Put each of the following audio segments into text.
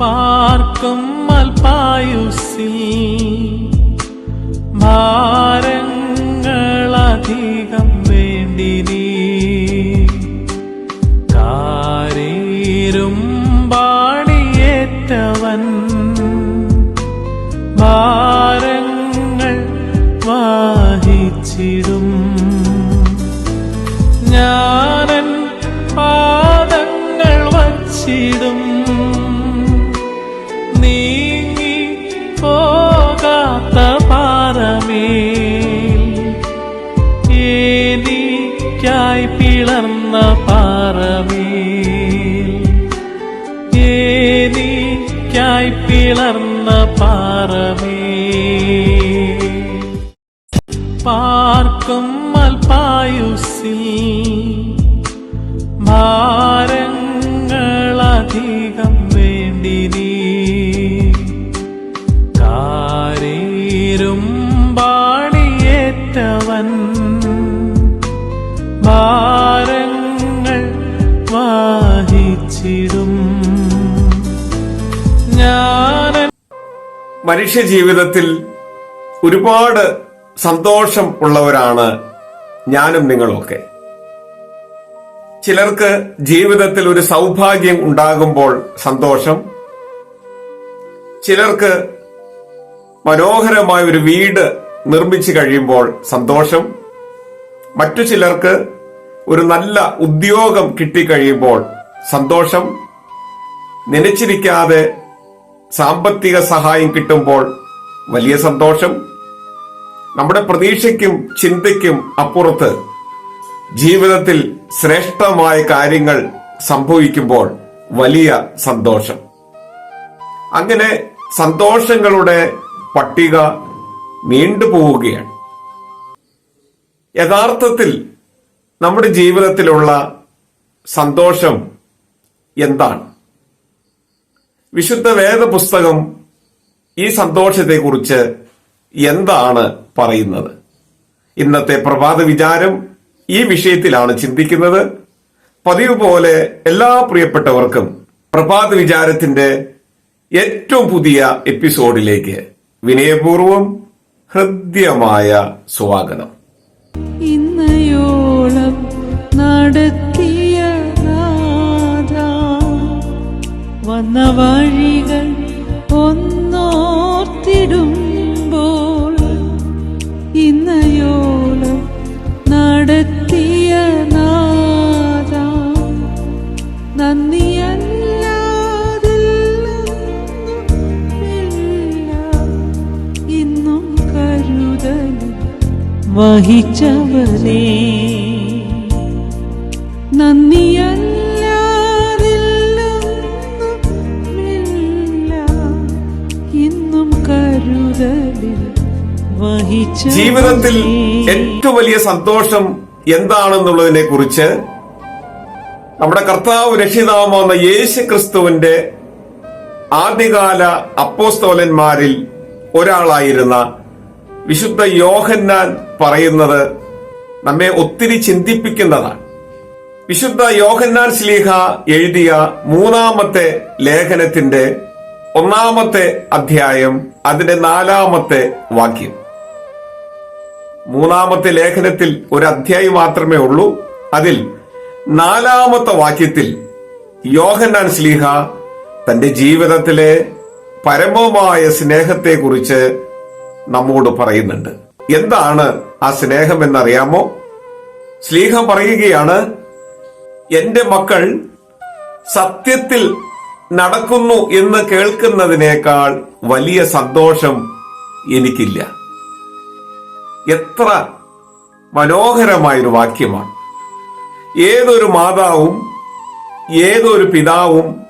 പാർക്കും അൽപായുസിൽ ഭാരങ്ങളധികം വേണ്ടിനി കാരീരും പാടിയേറ്റവൻ ഭാരങ്ങൾ വാഹിച്ചിടും. ഞാനൻ പാദങ്ങൾ വച്ചിടും. എനിക്കായി പിളർന്ന പാറമേ. പാർക്കും അൽപായുസിൽ ഭാരങ്ങളധികം വേണ്ടിനി മനുഷ്യ ജീവിതത്തിൽ ഒരുപാട് സന്തോഷം ഉള്ളവരാണ് ഞാനും നിങ്ങളുമൊക്കെ. ചിലർക്ക് ജീവിതത്തിൽ ഒരു സൗഭാഗ്യം ഉണ്ടാകുമ്പോൾ സന്തോഷം. ചിലർക്ക് മനോഹരമായ ഒരു വീട് നിർമ്മിച്ചു കഴിയുമ്പോൾ സന്തോഷം. മറ്റു ചിലർക്ക് ഒരു നല്ല ഉദ്യോഗം കിട്ടിക്കഴിയുമ്പോൾ സന്തോഷം. നനച്ചിരിക്കാതെ സാമ്പത്തിക സഹായം കിട്ടുമ്പോൾ വലിയ സന്തോഷം. നമ്മുടെ പ്രതീക്ഷയ്ക്കും ചിന്തയ്ക്കും അപ്പുറത്ത് ജീവിതത്തിൽ ശ്രേഷ്ഠമായ കാര്യങ്ങൾ സംഭവിക്കുമ്പോൾ വലിയ സന്തോഷം. അങ്ങനെ സന്തോഷങ്ങളുടെ പട്ടിക നീണ്ടുപോവുകയാണ് യഥാർത്ഥത്തിൽ നമ്മുടെ ജീവിതത്തിലുള്ള സന്തോഷം എന്താണ്? വിശുദ്ധ വേദപുസ്തകം ഈ സന്തോഷത്തെക്കുറിച്ച് എന്താണ് പറയുന്നത്? ഇന്നത്തെ പ്രഭാത വിചാരം ഈ വിഷയത്തിലാണ് ചിന്തിക്കുന്നത്. പതിവ് പോലെ എല്ലാ പ്രിയപ്പെട്ടവർക്കും പ്രഭാത വിചാരത്തിന്റെ ഏറ്റവും പുതിയ എപ്പിസോഡിലേക്ക് വിനയപൂർവം ഹൃദ്യമായ സ്വാഗതം. വന്ന വഴികൾ ഒന്നോർത്തിടുമ്പോൾ ഇന്നയോളം നടത്തിയ നാദ നന്ദിയല്ലാതില്ല ഇന്നും കരുതൽ വഹിച്ചവരേ നന്ദിയല്ലാതില്ല ജീവിതത്തിൽ ഏറ്റവും വലിയ സന്തോഷം എന്താണെന്നുള്ളതിനെ കുറിച്ച് നമ്മുടെ കർത്താവ് രക്ഷിതാവുന്ന യേശു ക്രിസ്തുവിന്റെ ആദ്യകാല അപ്പോസ്തോലന്മാരിൽ ഒരാളായിരുന്ന വിശുദ്ധ യോഹന്നാൻ പറയുന്നത് നമ്മെ ഒത്തിരി ചിന്തിപ്പിക്കുന്നതാണ്. വിശുദ്ധ യോഹന്നാൻ ശ്ലീഹ എഴുതിയ മൂന്നാമത്തെ ലേഖനത്തിന്റെ ഒന്നാമത്തെ അധ്യായം അതിന്റെ നാലാമത്തെ വാക്യം. മൂന്നാമത്തെ ലേഖനത്തിൽ ഒരു അധ്യായം മാത്രമേ ഉള്ളൂ. അതിൽ നാലാമത്തെ വാക്യത്തിൽ യോഹന്നാൻ സ്ലീഹ തന്റെ ജീവിതത്തിലെ പരമമായ സ്നേഹത്തെക്കുറിച്ച് നമ്മോട് പറയുന്നുണ്ട്. എന്താണ് ആ സ്നേഹം എന്നറിയാമോ? സ്ലീഹ പറയുകയാണ് എന്റെ മക്കൾ സത്യത്തിൽ നടക്കുന്നു എന്ന് കേൾക്കുന്നതിനേക്കാൾ വലിയ സന്തോഷം എനിക്കില്ല. എത്ര മനോഹരമായൊരു വാക്യമാണ്. ഏതൊരു മാതാവും ഏതൊരു പിതാവും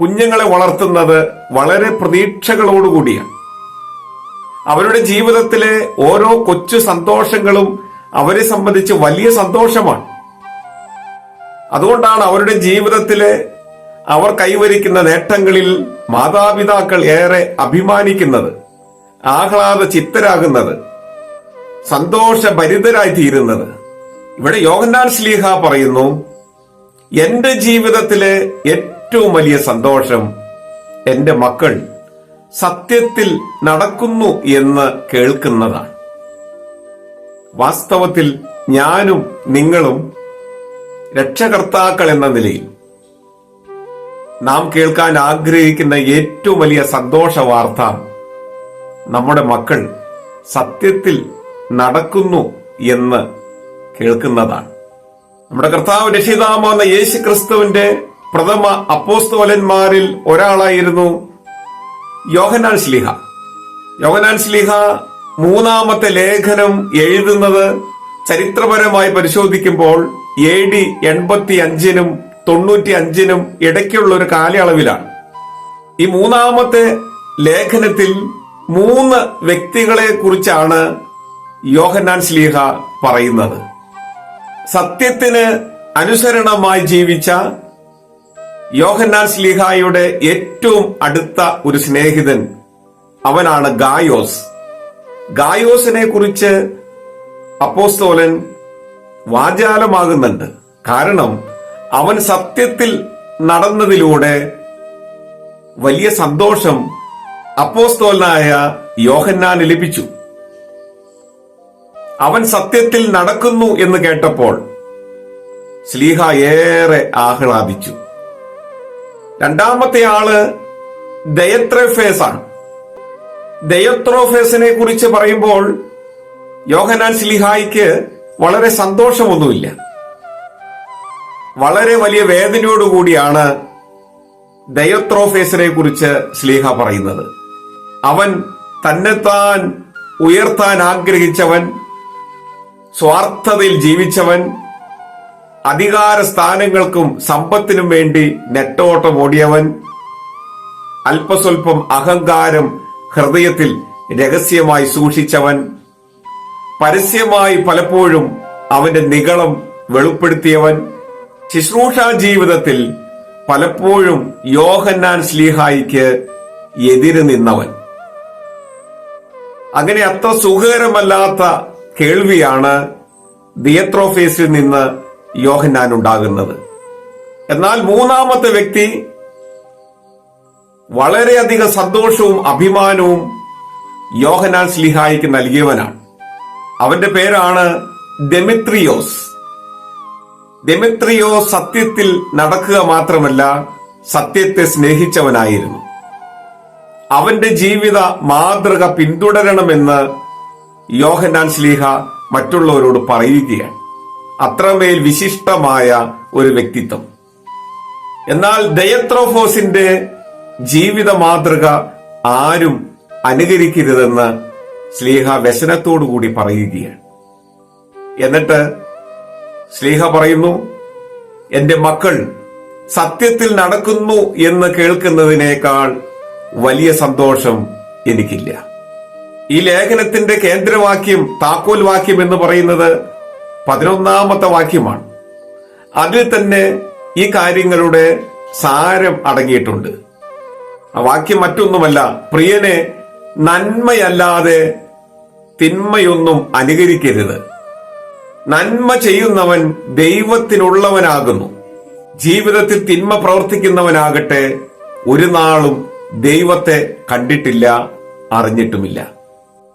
കുഞ്ഞുങ്ങളെ വളർത്തുന്നത് വളരെ പ്രതീക്ഷകളോടുകൂടിയാണ്. അവരുടെ ജീവിതത്തിലെ ഓരോ കൊച്ചു സന്തോഷങ്ങളും അവരെ സംബന്ധിച്ച് വലിയ സന്തോഷമാണ്. അതുകൊണ്ടാണ് അവരുടെ ജീവിതത്തിലെ അവർ കൈവരിക്കുന്ന നേട്ടങ്ങളിൽ മാതാപിതാക്കൾ ഏറെ അഭിമാനിക്കുന്നത് ആഹ്ലാദ ചിത്തരാകുന്നത് സന്തോഷഭരിതരായി തീരുന്നത് ഇവിടെ യോഹന്നാൻ സ്ലീഹ പറയുന്നു എന്റെ ജീവിതത്തിലെ ഏറ്റവും വലിയ സന്തോഷം എന്റെ മക്കൾ സത്യത്തിൽ നടക്കുന്നു എന്ന് കേൾക്കുന്നതാണ്. വാസ്തവത്തിൽ ഞാനും നിങ്ങളും രക്ഷകർത്താക്കൾ എന്ന നിലയിൽ നാം കേൾക്കാൻ ആഗ്രഹിക്കുന്ന ഏറ്റവും വലിയ സന്തോഷ വാർത്ത നമ്മുടെ മക്കൾ സത്യത്തിൽ നടക്കുന്നു എന്ന് കേൾക്കുന്നതാണ്. നമ്മുടെ കർത്താവ് രക്ഷിതാമെന്ന യേശു ക്രിസ്തുവിന്റെ പ്രഥമ അപ്പോസ്തോലന്മാരിൽ ഒരാളായിരുന്നു യോഹനാൻ ശ്ലീഹ. യോഹനാൻ ശ്ലീഹ മൂന്നാമത്തെ ലേഖനം എഴുതുന്നത് ചരിത്രപരമായി പരിശോധിക്കുമ്പോൾ എ ഡി എൺപത്തി അഞ്ചിനും തൊണ്ണൂറ്റി അഞ്ചിനും ഇടയ്ക്കുള്ള ഒരു കാലയളവിലാണ്. ഈ മൂന്നാമത്തെ ലേഖനത്തിൽ മൂന്ന് വ്യക്തികളെ കുറിച്ചാണ് യോഹന്നാൻ ശ്ലീഹ പറയുന്നത്. സത്യത്തിന് അനുസരണമായി ജീവിച്ച യോഹന്നാൻ സ്ലീഹായുടെ ഏറ്റവും അടുത്ത ഒരു സ്നേഹിതൻ അവനാണ് ഗായോസ്. ഗായോസിനെ കുറിച്ച് അപ്പോസ്തോലൻ വാചാലമാകുന്നുണ്ട്. കാരണം അവൻ സത്യത്തിൽ നടന്നതിലൂടെ വലിയ സന്തോഷം അപ്പോസ്തോലനായ യോഹന്നാൻ ലഭിച്ചു. അവൻ സത്യത്തിൽ നടക്കുന്നു എന്ന് കേട്ടപ്പോൾ സ്ലീഹ ഏറെ ആഹ്ലാദിച്ചു. രണ്ടാമത്തെ ആൾ ദയത്രോഫേസ് ആണ് ദയത്രോഫേസിനെ കുറിച്ച് പറയുമ്പോൾ യോഹനാൻ സ്ലിഹായിക്ക് വളരെ സന്തോഷമൊന്നുമില്ല. വളരെ വലിയ വേദനയോടുകൂടിയാണ് ദയത്രോഫേസിനെ കുറിച്ച് സ്ലീഹ പറയുന്നത്. അവൻ തന്നെത്താൻ ഉയർത്താൻ ആഗ്രഹിച്ചവൻ സ്വാർത്ഥതയിൽ ജീവിച്ചവൻ അധികാര സ്ഥാനങ്ങൾക്കും സമ്പത്തിനും വേണ്ടി നെട്ടോട്ടം ഓടിയവൻ അല്പസ്വല്പം അഹങ്കാരം ഹൃദയത്തിൽ രഹസ്യമായി സൂക്ഷിച്ചവൻ പരസ്യമായി പലപ്പോഴും അവന്റെ നികളം വെളിപ്പെടുത്തിയവൻ. ശുശ്രൂഷ ജീവിതത്തിൽ പലപ്പോഴും യോഹന്നാൻ സ്ലീഹായിക്ക് എതിര് നിന്നവൻ. അങ്ങനെ അത്ര സുഖകരമല്ലാത്ത കേൾവിയാണ് ദിയത്രോഫേസിൽ നിന്ന് യോഹന്നാൻ ഉണ്ടാകുന്നത് എന്നാൽ മൂന്നാമത്തെ വ്യക്തി വളരെയധികം സന്തോഷവും അഭിമാനവും യോഹനാൻ സ്ലിഹായിക്ക് നൽകിയവനാണ്. അവന്റെ പേരാണ് ഡെമിത്രിയോസ് ഡെമിത്രിയോസ് സത്യത്തിൽ നടക്കുക മാത്രമല്ല സത്യത്തെ സ്നേഹിച്ചവനായിരുന്നു. അവന്റെ ജീവിത മാതൃക പിന്തുടരണമെന്ന് യോഹന്നാൻ സ്ലീഹ മറ്റുള്ളവരോട് പറയുകയാണ്. അത്രമേൽ വിശിഷ്ടമായ ഒരു വ്യക്തിത്വം. എന്നാൽ ദയത്രോഫോസിന്റെ ജീവിത മാതൃക ആരും അനുകരിക്കരുതെന്ന് സ്ലീഹ വ്യസനത്തോടുകൂടി പറയുകയാണ്. എന്നിട്ട് സ്ലീഹ പറയുന്നു എന്റെ മക്കൾ സത്യത്തിൽ നടക്കുന്നു എന്ന് കേൾക്കുന്നതിനേക്കാൾ വലിയ സന്തോഷം എനിക്കില്ല. ഈ ലേഖനത്തിന്റെ കേന്ദ്രവാക്യം താക്കോൽ വാക്യം എന്ന് പറയുന്നത് പതിനൊന്നാമത്തെ വാക്യമാണ്. അതിൽ തന്നെ ഈ കാര്യങ്ങളുടെ സാരം അടങ്ങിയിട്ടുണ്ട്. ആ വാക്യം മറ്റൊന്നുമല്ല പ്രിയനെ നന്മയല്ലാതെ തിന്മയൊന്നും അനുകരിക്കരുത്. നന്മ ചെയ്യുന്നവൻ ദൈവത്തിനുള്ളവനാകുന്നു. ജീവിതത്തിൽ തിന്മ പ്രവർത്തിക്കുന്നവനാകട്ടെ ഒരു നാളും ദൈവത്തെ കണ്ടിട്ടില്ല അറിഞ്ഞിട്ടുമില്ല.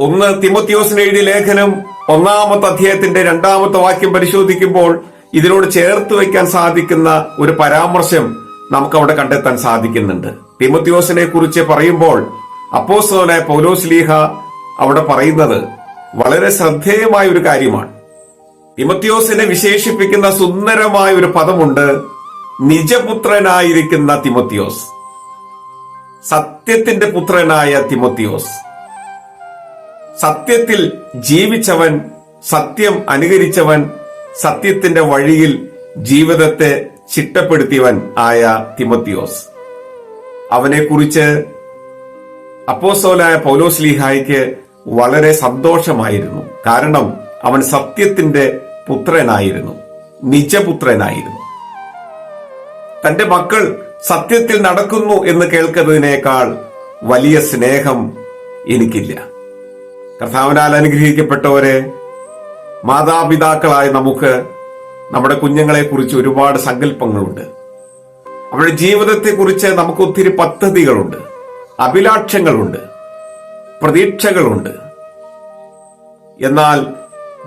ഒന്ന് തിമോത്തിയോസിന് എഴുതിയ ലേഖനം ഒന്നാമത്തെ അധ്യായത്തിന്റെ രണ്ടാമത്തെ വാക്യം പരിശോധിക്കുമ്പോൾ ഇതിനോട് ചേർത്ത് വയ്ക്കാൻ സാധിക്കുന്ന ഒരു പരാമർശം നമുക്ക് അവിടെ കണ്ടെത്താൻ സാധിക്കുന്നുണ്ട്. തിമോത്തിയോസിനെ കുറിച്ച് പറയുമ്പോൾ അപ്പോസ്തലനായ പൗലോസ് ലീഹ അവിടെ പറയുന്നത് വളരെ ശ്രദ്ധേയമായ ഒരു കാര്യമാണ്. തിമത്യോസിനെ വിശേഷിപ്പിക്കുന്ന സുന്ദരമായ ഒരു പദമുണ്ട് നിജപുത്രനായിരിക്കുന്ന തിമത്യോസ്. സത്യത്തിന്റെ പുത്രനായ തിമോത്തിയോസ് സത്യത്തിൽ ജീവിച്ചവൻ സത്യം അനുകരിച്ചവൻ സത്യത്തിന്റെ വഴിയിൽ ജീവിതത്തെ ചിട്ടപ്പെടുത്തിയവൻ ആയ തിമോത്തിയോസ്. അവനെക്കുറിച്ച് അപ്പോസോലായ പൗലോസ് ലിഹായിക്ക് വളരെ സന്തോഷമായിരുന്നു. കാരണം അവൻ സത്യത്തിന്റെ പുത്രനായിരുന്നു നിജപുത്രനായിരുന്നു. തന്റെ മക്കൾ സത്യത്തിൽ നടക്കുന്നു എന്ന് കേൾക്കുന്നതിനേക്കാൾ വലിയ സ്നേഹം എനിക്കില്ല. കർത്താവിനാൽ അനുഗ്രഹിക്കപ്പെട്ടവരെ മാതാപിതാക്കളായ നമുക്ക് നമ്മുടെ കുഞ്ഞുങ്ങളെ കുറിച്ച് ഒരുപാട് സങ്കല്പങ്ങളുണ്ട്. അവരുടെ ജീവിതത്തെക്കുറിച്ച് നമുക്ക് ഒത്തിരി പദ്ധതികളുണ്ട് അഭിലാഷങ്ങളുണ്ട് പ്രതീക്ഷകളുണ്ട്. എന്നാൽ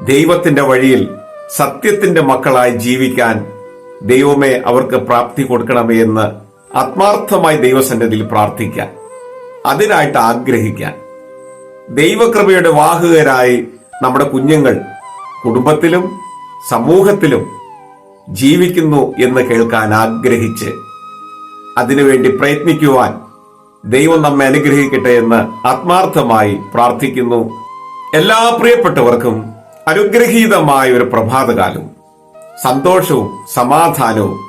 ദൈവത്തിന്റെ വഴിയിൽ സത്യത്തിന്റെ മക്കളായി ജീവിക്കാൻ ദൈവമേ അവർക്ക് പ്രാപ്തി കൊടുക്കണമേ എന്ന് ആത്മാർത്ഥമായി ദൈവസന്നിധിയിൽ പ്രാർത്ഥിക്കാൻ അതിനായിട്ട് ആഗ്രഹിക്കാൻ ദൈവകൃപയുടെ വാഹകരായി നമ്മുടെ കുഞ്ഞുങ്ങൾ കുടുംബത്തിലും സമൂഹത്തിലും ജീവിക്കുന്നു എന്ന് കേൾക്കാൻ ആഗ്രഹിച്ച് അതിനുവേണ്ടി പ്രയത്നിക്കുവാൻ ദൈവം നമ്മെ അനുഗ്രഹിക്കട്ടെ എന്ന് ആത്മാർത്ഥമായി പ്രാർത്ഥിക്കുന്നു. എല്ലാ പ്രിയപ്പെട്ടവർക്കും അനുഗ്രഹീതമായ ഒരു പ്രഭാതകാലം. സന്തോഷവും സമാധാനവും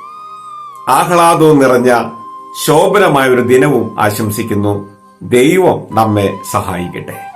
ആഹ്ലാദവും നിറഞ്ഞ ശോഭനമായ ഒരു ദിനവും ആശംസിക്കുന്നു. ദൈവം നമ്മെ സഹായിക്കട്ടെ.